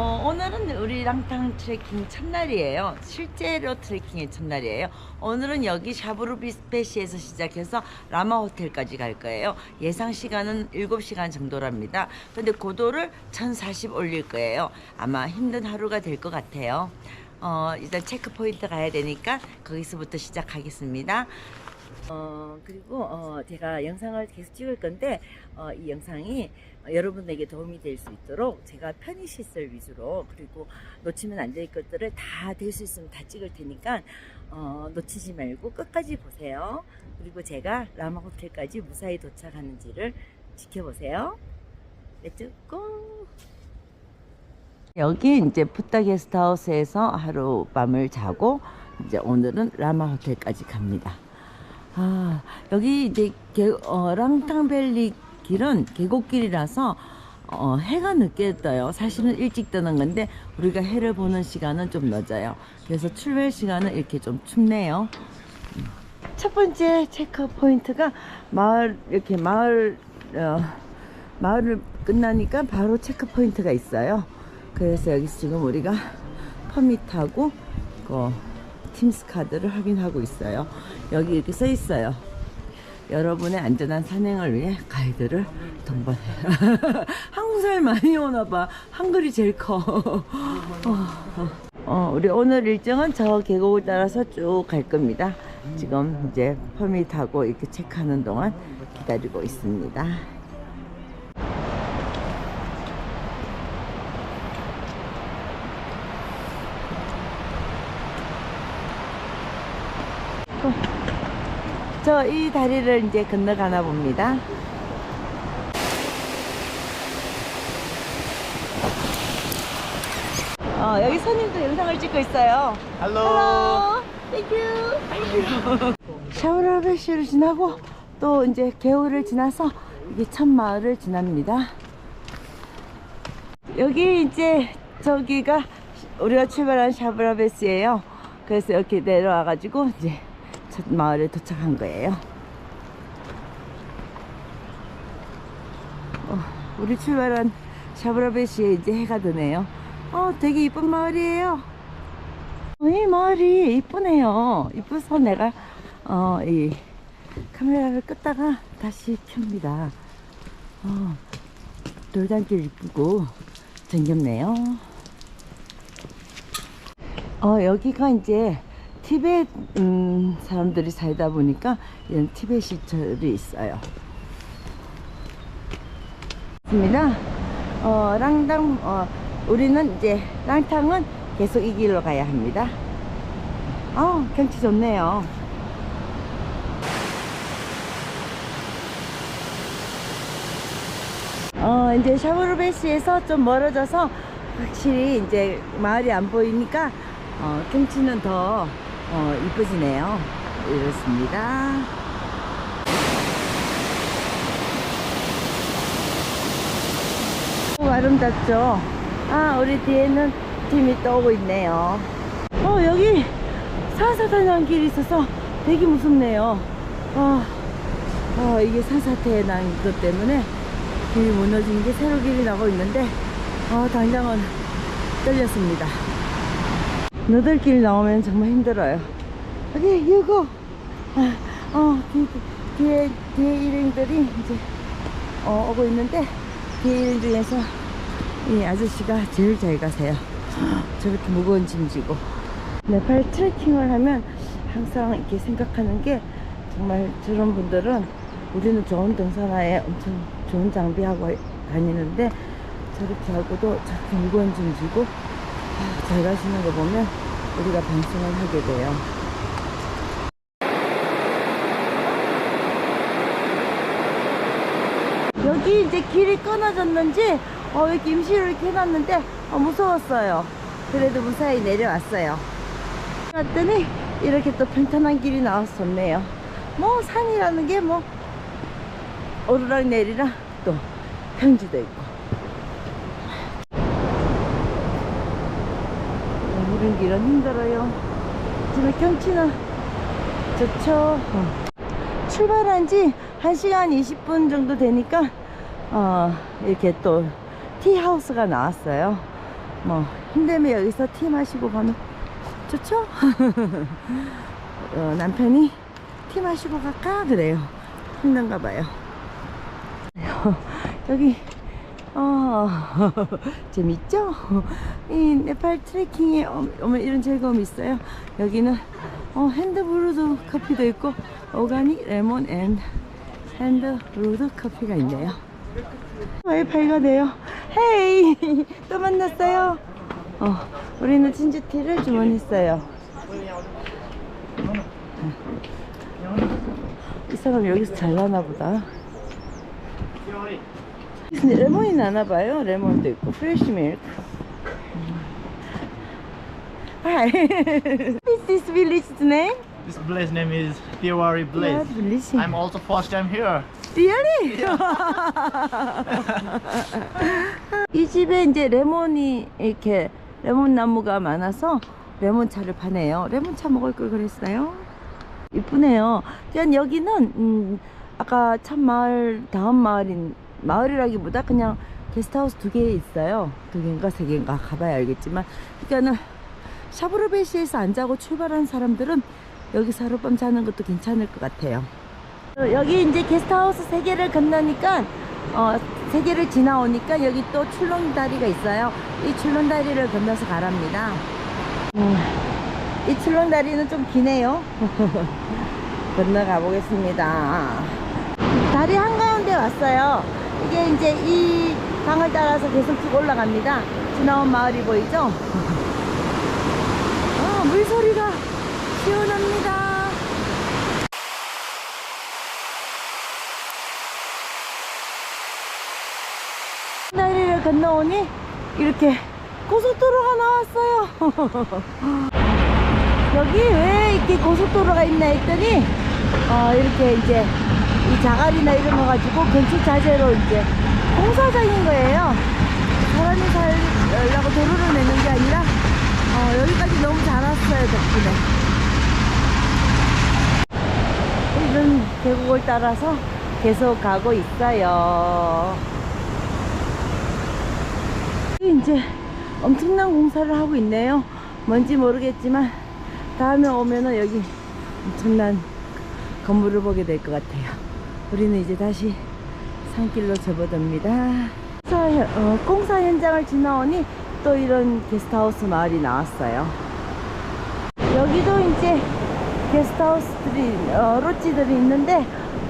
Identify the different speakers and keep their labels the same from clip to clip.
Speaker 1: 어, 오늘은 우리 랑탕 트레킹 첫날이에요. 실제로 트레킹의 첫날이에요. 오늘은 여기 샤브루비스페시에서 시작해서 라마 호텔까지 갈 거예요. 예상 시간은 7시간 정도랍니다. 근데 고도를 1040 올릴 거예요. 아마 힘든 하루가 될 것 같아요. 어, 일단 체크 포인트 가야 되니까 거기서부터 시작하겠습니다. 어, 그리고 어, 제가 영상을 계속 찍을 건데 어, 이 영상이 여러분에게 도움이 될 수 있도록 제가 편의 시설 위주로 그리고 놓치면 안 될 것들을 다 될 수 있으면 다 찍을 테니까 어, 놓치지 말고 끝까지 보세요. 그리고 제가 라마 호텔까지 무사히 도착하는지를 지켜보세요. 렛츠 고! 여기 이제 푸타 게스트하우스에서 하룻밤을 자고 이제 오늘은 라마 호텔까지 갑니다. 아, 여기 이제 게, 어, 랑탕밸리 길은 계곡길이라서 어, 해가 늦게 떠요. 사실은 일찍 뜨는 건데 우리가 해를 보는 시간은 좀 늦어요. 그래서 출발 시간은 이렇게 좀 춥네요. 첫 번째 체크 포인트가 마을 이렇게 마을 어, 마을을 끝나니까 바로 체크 포인트가 있어요. 그래서 여기서 지금 우리가 퍼밋하고 그 팀스 카드를 확인하고 있어요. 여기 이렇게 써 있어요. 여러분의 안전한 산행을 위해 가이드를 동반해요. 한국 사람 많이 오나 봐. 한글이 제일 커. 어, 어, 우리 오늘 일정은 저 계곡을 따라서 쭉 갈 겁니다. 지금 이제 퍼밋하고 이렇게 체크하는 동안 기다리고 있습니다. 저 이 다리를 이제 건너가나 봅니다. 어, 여기 손님도 영상을 찍고 있어요.
Speaker 2: Hello.
Speaker 1: 땡큐. 샤오라베시를 지나고 또 이제 개울을 지나서 이게 첫 마을을 지납니다. 여기 이제 저기가 우리가 출발한 샤브라베스예요. 그래서 이렇게 내려와가지고 이제 첫 마을에 도착한 거예요. 어, 우리 출발한 샤브라베시에 이제 해가 드네요. 어, 되게 이쁜 마을이에요. 어, 이 마을이 이쁘네요. 이뻐서 내가 어, 이 카메라를 끄다가 다시 켭니다. 어, 돌담길 이쁘고 정겹네요. 어, 여기가 이제 티베트 음, 사람들이 살다 보니까 이런 티베시철이 있어요. 있습니다. 어, 랑당 어, 우리는 이제 랑탕은 계속 이 길로 가야 합니다. 어, 경치 좋네요. 어, 이제 샤브르베시에서 좀 멀어져서 확실히 이제 마을이 안 보이니까 어, 경치는 더 어, 이뻐지네요. 이렇습니다. 오, 아름답죠? 아, 우리 뒤에는 팀이 또 오고 있네요. 어, 여기 산사탄 길이 있어서 되게 무섭네요. 아, 아, 이게 산사태 난 것 때문에 길이 무너진 게 새로 길이 나고 있는데, 아, 당장은 떨렸습니다. 너들길 나오면 정말 힘들어요. 여기, 이거. 아, 어, 뒤, 뒤에, 뒤에 일행들이 이제, 어, 오고 있는데, 뒤에 일행 중에서 이 아저씨가 제일 잘 가세요. 저렇게 무거운 짐 지고. 네팔 트레킹을 하면 항상 이렇게 생각하는 게 정말 저런 분들은 우리는 좋은 등산화에 엄청 좋은 장비하고 다니는데 저렇게 하고도 저렇게 무거운 짐 지고 아, 잘 가시는 거 보면 우리가 반성을 하게 돼요. 여기 이제 길이 끊어졌는지 어, 이렇게 임시로 이렇게 해놨는데 어, 무서웠어요. 그래도 무사히 내려왔어요. 왔더니 이렇게 또 평탄한 길이 나와서 좋네요. 뭐 산이라는 게 뭐 오르락 내리락 또 평지도 있고. 오른 길은 힘들어요. 하지만 경치는 좋죠. 어. 출발한 지 1시간 20분 정도 되니까 어, 이렇게 또 티하우스가 나왔어요. 뭐 힘들면 여기서 티 마시고 가면 좋죠? 어, 남편이 티 마시고 갈까 그래요. 힘든가 봐요. 여기 어 재밌죠? 이 네팔 트레킹에 오면 이런 즐거움이 있어요. 여기는 어, 핸드브루드 커피도 있고 오가닉 레몬 앤 핸드브루드 커피가 있네요. 와이파이가 돼요. 헤이 또 만났어요. 어 우리는 진주티를 주문했어요. 이 사람 여기서 잘 나나 보다. 레몬이 나나 봐요. 레몬도 있고 프레시 밀크. Hi. What's this village's name?
Speaker 2: This place name is Tiwari Place.
Speaker 1: village?
Speaker 2: I'm also first time here.
Speaker 1: Really? 이 집에 이제 레몬이 이렇게 레몬 나무가 많아서 레몬차를 파네요. 레몬차 먹을 걸 그랬어요. 이쁘네요. 그냥 여기는 음, 아까 참 마을 다음 마을인 마을이라기보다 그냥 게스트하우스 두 개 있어요. 두 개인가 세 개인가 가봐야 알겠지만 그러니까는 샤브르베시에서 안 자고 출발한 사람들은 여기서 하룻밤 자는 것도 괜찮을 것 같아요. 어, 여기 이제 게스트하우스 세 개를 건너니까 어, 세 개를 지나오니까 여기 또 출렁다리가 있어요. 이 출렁다리를 건너서 가랍니다. 음, 이 출렁다리는 좀 기네요. 건너가 보겠습니다. 다리 한가운데 왔어요. 이게 이제 이 강을 따라서 계속 쭉 올라갑니다. 지나온 마을이 보이죠? 아, 물소리가 시원합니다. 다리를 건너오니 이렇게 고속도로가 나왔어요. 여기 왜 이렇게 고속도로가 있나 했더니 어, 이렇게 이제 이 자갈이나 이런 거 가지고 건축 자재로 이제 공사장인 거예요. 사람이 살려고 도로를 내는 게 아니라 어, 여기까지 너무 잘 왔어요 덕분에. 이런 계곡을 따라서 계속 가고 있어요. 이제 엄청난 공사를 하고 있네요. 뭔지 모르겠지만 다음에 오면은 여기 엄청난 건물을 보게 될 것 같아요. 우리는 이제 다시 산길로 접어듭니다. 공사, 어, 공사 현장을 지나오니 또 이런 게스트하우스 마을이 나왔어요. 여기도 이제 게스트하우스들이 어, 롯지들이 있는데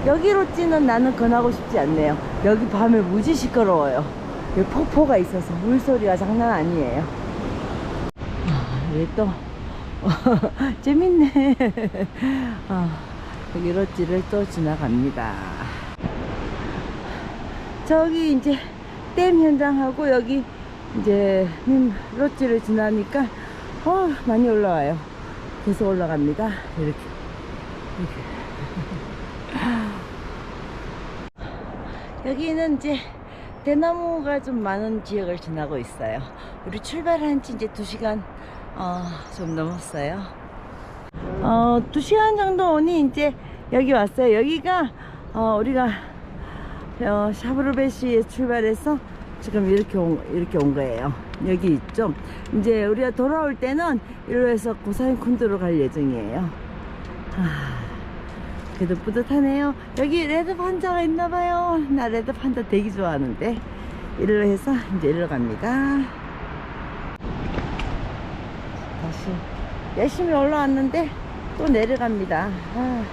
Speaker 1: 여기 롯지는 나는 권하고 싶지 않네요. 여기 밤에 무지 시끄러워요. 여기 폭포가 있어서 물소리가 장난 아니에요. 아, 여기 또 재밌네. 아, 롯지를 또 지나갑니다. 저기 이제 댐 현장하고 여기 이제 음, 롯지를 지나니까 어, 많이 올라와요. 계속 올라갑니다. 이렇게. 이렇게. 여기는 이제 대나무가 좀 많은 지역을 지나고 있어요. 우리 출발한 지 이제 2시간 어, 좀 넘었어요. 어, 2시간 정도 오니 이제 여기 왔어요. 여기가 어, 우리가 어, 샤브르베시에 출발해서 지금 이렇게 온, 이렇게 온 거예요. 여기 있죠. 이제 우리가 돌아올 때는 일로 해서 고사인 쿤드로 갈 예정이에요. 아, 그래도 뿌듯하네요. 여기 레드 판다가 있나 봐요. 나 레드 판다 되게 좋아하는데. 일로 해서 이제 일로 갑니다. 다시 열심히 올라왔는데 또 내려갑니다. 아,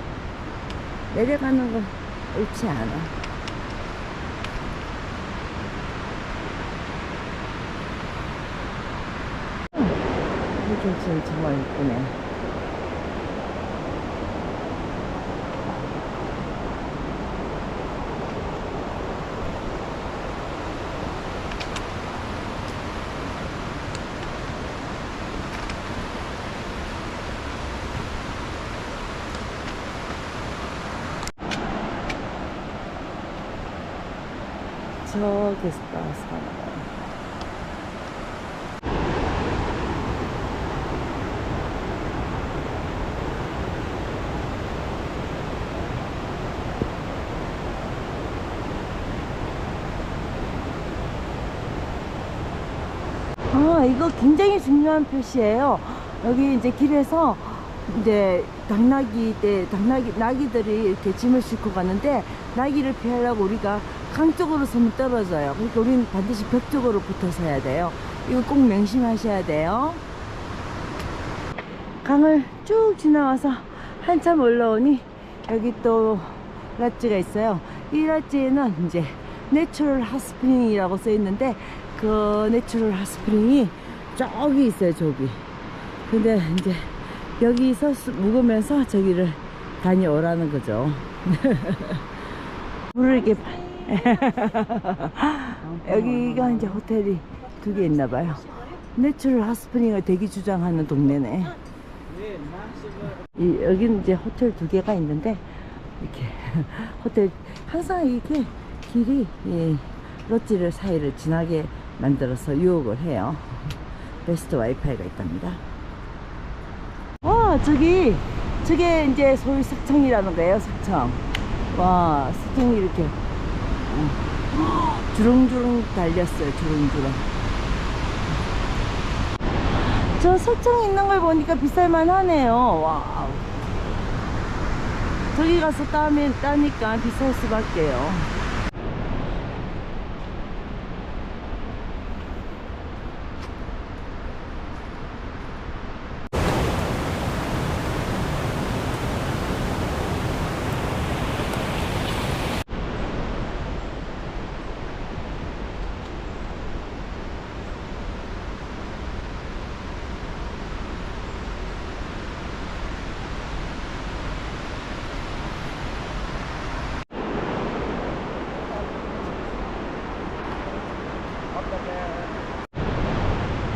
Speaker 1: 내려가는 건 옳지 않아. 이 경치는 정말 이쁘네. 저 게스트하우스 하나 봐요. 아, 이거 굉장히 중요한 표시예요. 여기 이제 길에서 이제 당나귀 때 당나귀 나귀들이 이렇게 짐을 싣고 가는데 나귀를 피하려고 우리가 강 쪽으로 서면 떨어져요. 그러니까 우리는 반드시 벽 쪽으로 붙어서 해야 돼요. 이거 꼭 명심하셔야 돼요. 강을 쭉 지나와서 한참 올라오니 여기 또 라찌가 있어요. 이 라찌에는 이제 내추럴 핫스프링이라고 써 있는데 그 내추럴 핫스프링이 저기 있어요, 저기. 근데 이제 여기서 수- 묵으면서 저기를 다녀오라는 거죠. 물을 이렇게 여기가 이제 호텔이 두 개 있나 봐요. 내추럴 핫스프링을 대기 주장하는 동네네. 이, 여기는 이제 호텔 두 개가 있는데 이렇게 호텔 항상 이게 길이 이 롯지를 사이를 지나게 만들어서 유혹을 해요. 베스트 와이파이가 있답니다. 와 저기 저게 이제 소위 석청이라는 거예요 석청. 와 석청이 이렇게 음, 주렁주렁 달렸어요 주렁주렁. 저 석청 있는 걸 보니까 비쌀만 하네요. 와우. 저기 가서 따면, 따니까 비쌀 수밖에요.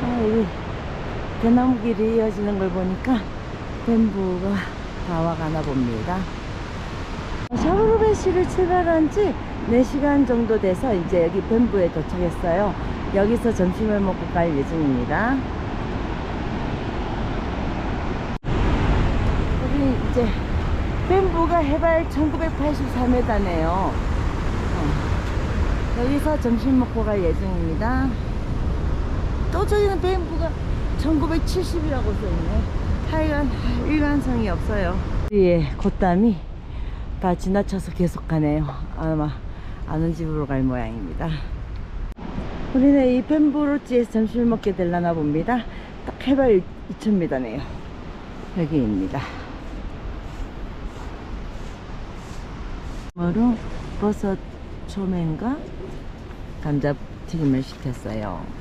Speaker 1: 아, 여기 대나무 길이 이어지는 걸 보니까 뱀부가 다 와가나 봅니다. 샤브르베시를 출발한 지 4시간 정도 돼서 이제 여기 뱀부에 도착했어요. 여기서 점심을 먹고 갈 예정입니다. 여기 이제 뱀부가 해발 1984m네요. 어. 여기서 점심 먹고 갈 예정입니다. 또 저기는 뱀부가 1970이라고 써있네. 하여간 일관성이 없어요. 우리의 곶담이 다 지나쳐서 계속 가네요. 아마 아는 집으로 갈 모양입니다. 우리는 이 뱀부로지에서 점심을 먹게 되려나 봅니다. 딱 해발 2000m네요. 여기입니다. 으로 버섯 초면과 감자 튀김을 시켰어요.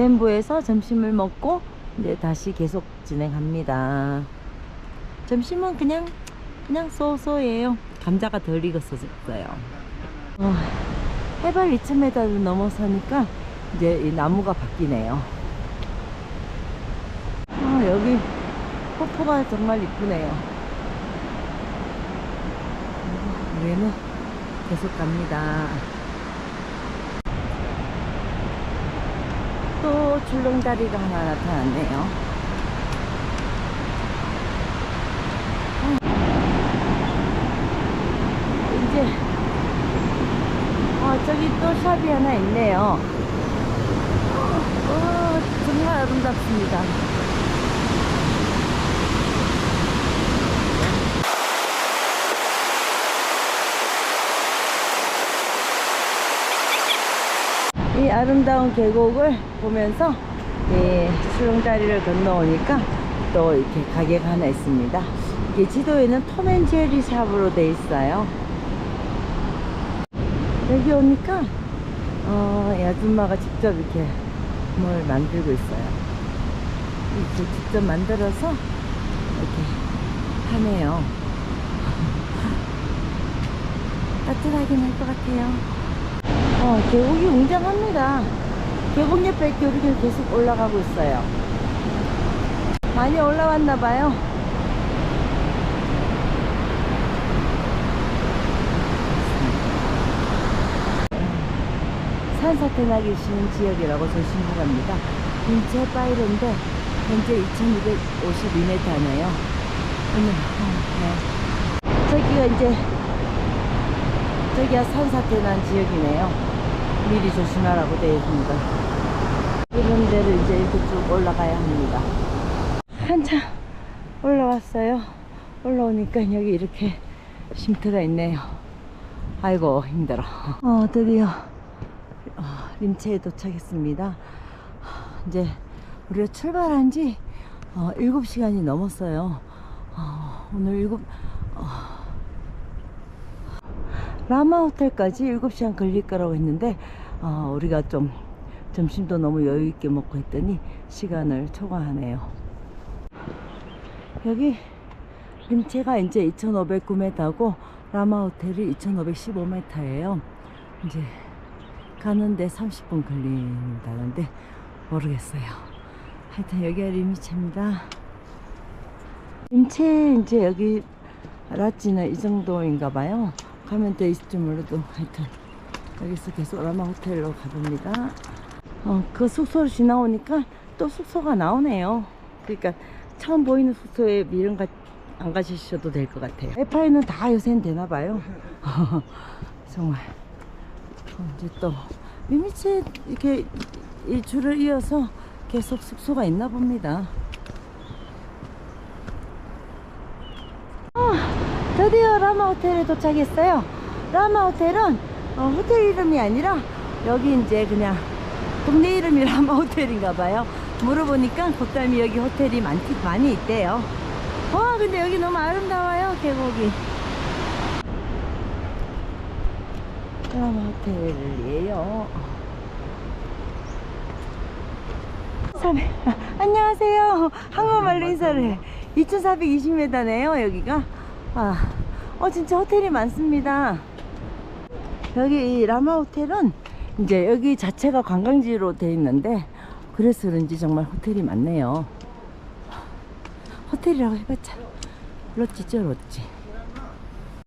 Speaker 1: 뱀부에서 점심을 먹고 이제 다시 계속 진행합니다. 점심은 그냥 그냥 쏘쏘예요. 감자가 덜 익었었어요. 어, 해발 2,000m를 넘어서니까 이제 이 나무가 바뀌네요. 아, 여기 폭포가 정말 이쁘네요. 우리는 계속 갑니다. 또 줄렁다리가 하나 나타났네요. 어. 이제 어, 저기 또 샵이 하나 있네요. 어, 정말 아름답습니다. 이 아름다운 계곡을 보면서 이 수영다리를 건너오니까 또 이렇게 가게가 하나 있습니다. 이게 지도에는 톰앤제리 샵으로 돼 있어요. 여기 오니까 어, 이 아줌마가 직접 이렇게 뭘 만들고 있어요. 이렇게 직접 만들어서 이렇게 하네요. 따뜻하긴 할 것 같아요. 어, 계곡이 웅장합니다. 계곡 옆에 교류를 계속 올라가고 있어요. 많이 올라왔나 봐요. 산사태 나기 쉬운 지역이라고 조심하랍니다. 인체 파이로인데 현재 2252m네요. 오늘 어, 네. 저기가 이제 저기가 산사태 난 지역이네요. 미리 조심하라고 되어 있습니다. 이런 데를 이제 이렇게 쭉 올라가야 합니다. 한참 올라왔어요. 올라오니까 여기 이렇게 쉼터가 있네요. 아이고 힘들어. 어, 드디어 어, 림체에 도착했습니다. 이제 우리가 출발한 지 어, 7시간이 넘었어요. 어, 오늘 7, 어, 라마 호텔까지 7시간 걸릴 거라고 했는데, 어, 우리가 좀 점심도 너무 여유 있게 먹고 했더니 시간을 초과하네요. 여기 림체가 이제 2,509m고 라마 호텔이 2,515m예요. 이제 가는데 30분 걸린다는데 모르겠어요. 하여튼 여기가 림체입니다. 림체 이제 여기 라찌는 이 정도인가 봐요. 가면 돼 있을지 몰라도 하여튼 여기서 계속 라마 호텔로 가봅니다. 어, 그 숙소를 지나오니까 또 숙소가 나오네요. 그러니까 처음 보이는 숙소에 미련 가, 안 가시셔도 될 것 같아요. 와이파이는 다 요새는 되나 봐요. 정말. 어, 이제 또 미미치 이렇게 이 줄을 이어서 계속 숙소가 있나 봅니다. 아, 드디어 라마 호텔에 도착했어요. 라마 호텔은 어, 호텔 이름이 아니라 여기 이제 그냥 동네 이름이 라마 호텔인가 봐요. 물어보니까 곱담이 여기 호텔이 많기, 많이 있대요. 와, 근데 여기 너무 아름다워요, 계곡이. 라마 호텔이에요. 사람- 아, 안녕하세요. 한국말로 인사를 해. 2420m네요, 여기가. 아, 어, 진짜 호텔이 많습니다. 여기 이 라마 호텔은 이제 여기 자체가 관광지로 돼 있는데, 그래서 그런지 정말 호텔이 많네요. 호텔이라고 해봤자, 롯지죠, 롯지.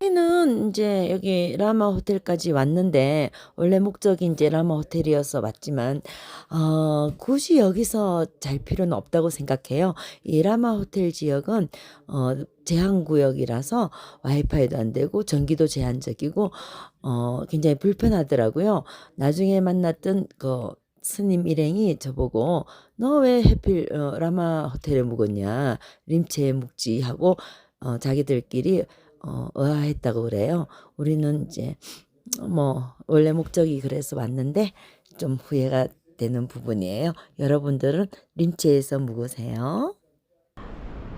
Speaker 1: 저희는 이제 여기 라마 호텔까지 왔는데 원래 목적이 이제 라마 호텔이어서 왔지만 어, 굳이 여기서 잘 필요는 없다고 생각해요. 이 라마 호텔 지역은 어, 제한 구역이라서 와이파이도 안 되고 전기도 제한적이고 어, 굉장히 불편하더라고요. 나중에 만났던 그 스님 일행이 저보고 너 왜 해필 어, 라마 호텔에 묵었냐 림체에 묵지 하고 어, 자기들끼리 어, 의아했다고 그래요. 우리는 이제 뭐 원래 목적이 그래서 왔는데 좀 후회가 되는 부분이에요. 여러분들은 림체에서 묵으세요.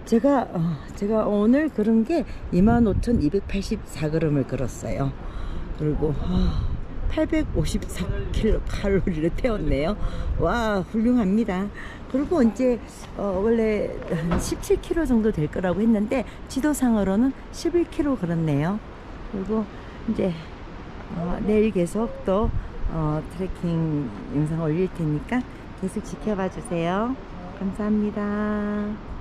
Speaker 1: 제가 어, 제가 오늘 걸은 게 25,284g을 걸었어요. 그리고 아, 854kcal 칼로리를 태웠네요. 와 훌륭합니다. 그리고 이제 어, 원래 한 17km 정도 될 거라고 했는데 지도상으로는 11km 걸었네요. 그리고 이제 어, 내일 계속 또 어, 트레킹 영상 올릴 테니까 계속 지켜봐 주세요. 감사합니다.